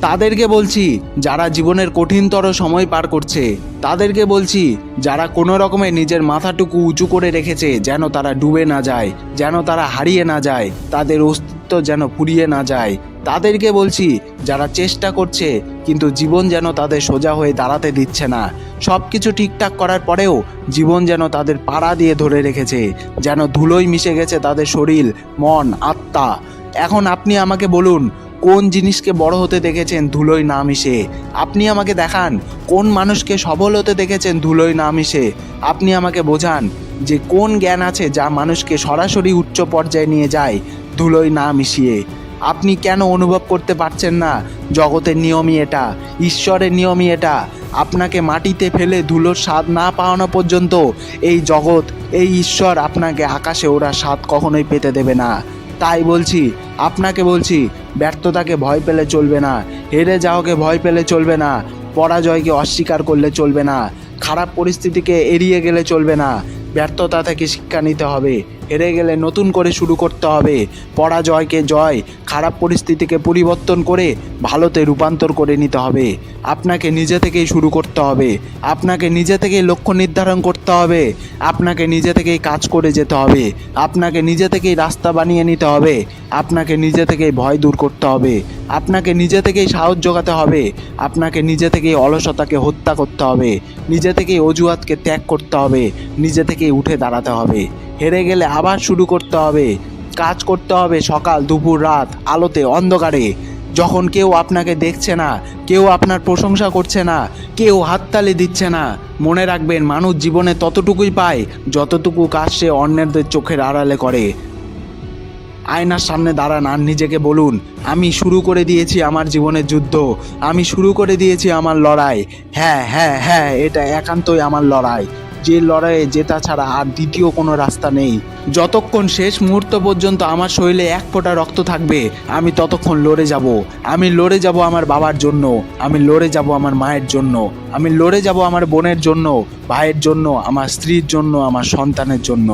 তাদেরকে বলছি, যারা জীবনের কঠিনতর সময় পার করছে, তাদেরকে বলছি, যারা কোনো রকমে নিজের মাথাটুকু উঁচু করে রেখেছে যেন তারা ডুবে না যায়, যেন তারা হারিয়ে না যায়, তাদের অস্তিত্ব যেন ফুরিয়ে না যায়। তাদেরকে বলছি, যারা চেষ্টা করছে, কিন্তু জীবন যেন তাদের সোজা হয়ে দাঁড়াতে দিচ্ছে না। সব কিছু ঠিকঠাক করার পরেও জীবন যেন তাদের পাড়া দিয়ে ধরে রেখেছে, যেন ধুলোয় মিশে গেছে তাদের শরীর, মন, আত্মা। এখন আপনি আমাকে বলুন কোন জিনিসকে বড় হতে দেখেছেন ধুলোয় না মিশে? আপনি আমাকে দেখান, কোন মানুষকে সবল হতে দেখেছেন ধুলোয় না মিশে? আপনি আমাকে বোঝান যে কোন জ্ঞান আছে যা মানুষকে সরাসরি উচ্চ পর্যায়ে নিয়ে যায় ধুলোয় না মিশিয়ে? আপনি কেন অনুভব করতে পারছেন না? জগতের নিয়মই এটা, ঈশ্বরের নিয়মই এটা। আপনাকে মাটিতে ফেলে ধুলোর স্বাদ না পাওয়ানো পর্যন্ত এই জগৎ, এই ঈশ্বর আপনাকে আকাশে ওরা স্বাদ কখনোই পেতে দেবে না। তাই বলছি আপনাকে বলছি, ব্যর্থতাকে ভয় পেলে চলবে না, হেরে যাওয়াকে ভয় পেলে চলবে না, পরাজয়কে অস্বীকার করলে চলবে না, খারাপ পরিস্থিতিকে এড়িয়ে গেলে চলবে না, ব্যর্থতা থেকে শিক্ষা নিতে হবে। হেরে গেলে নতুন করে শুরু করতে হবে। পরাজয়কে জয়, খারাপ পরিস্থিতিকে পরিবর্তন করে ভালোতে রূপান্তর করে নিতে হবে। আপনাকে নিজে থেকেই শুরু করতে হবে। আপনাকে নিজে থেকেই লক্ষ্য নির্ধারণ করতে হবে। আপনাকে নিজে থেকেই কাজ করে যেতে হবে। আপনাকে নিজে থেকেই রাস্তা বানিয়ে নিতে হবে। আপনাকে নিজে থেকেই ভয় দূর করতে হবে। আপনাকে নিজে থেকেই সাহস জোগাতে হবে। আপনাকে নিজে থেকেই অলসতাকে হত্যা করতে হবে। নিজে থেকেই অজুহাতকে ত্যাগ করতে হবে। নিজে থেকেই উঠে দাঁড়াতে হবে। হেরে গেলে আবার শুরু করতে হবে। কাজ করতে হবে সকাল, দুপুর, রাত, আলোতে, অন্ধকারে। যখন কেউ আপনাকে দেখছে না, কেউ আপনার প্রশংসা করছে না, কেউ হাততালি দিচ্ছে না, মনে রাখবেন মানুষ জীবনে ততটুকুই পায় যতটুকু কাজ সে অন্যদের চোখের আড়ালে করে। আয়নার সামনে দাঁড়ান আর নিজেকে বলুন, আমি শুরু করে দিয়েছি আমার জীবনের যুদ্ধ, আমি শুরু করে দিয়েছি আমার লড়াই। হ্যাঁ হ্যাঁ হ্যাঁ এটা একান্তই আমার লড়াই। যে লড়াইয়ে জেতা ছাড়া আর দ্বিতীয় কোনো রাস্তা নেই। যতক্ষণ শেষ মুহূর্ত পর্যন্ত আমার শরীরে এক ফোঁটা রক্ত থাকবে, আমি ততক্ষণ লড়ে যাব। আমি লড়ে যাব আমার বাবার জন্য, আমি লড়ে যাব আমার মায়ের জন্য, আমি লড়ে যাব আমার বোনের জন্য, ভাইয়ের জন্য, আমার স্ত্রীর জন্য, আমার সন্তানের জন্য।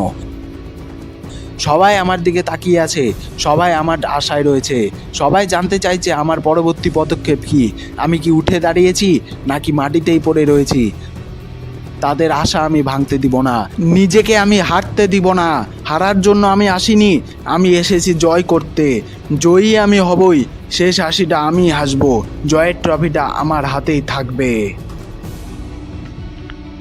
সবাই আমার দিকে তাকিয়ে আছে, সবাই আমার আশায় রয়েছে, সবাই জানতে চাইছে আমার পরবর্তী পদক্ষেপ কি, আমি কি উঠে দাঁড়িয়েছি, নাকি মাটিতেই পড়ে রয়েছি তাদের আশা আমি ভাঙতে দিব না। নিজেকে আমি হারতে দিব না। হারার জন্য আমি আসিনি। আমি এসেছি জয় করতে। জয়ী আমি হবই। শেষ হাসিটা আমি হাসবো। জয়ের ট্রফিটা আমার হাতেই থাকবে।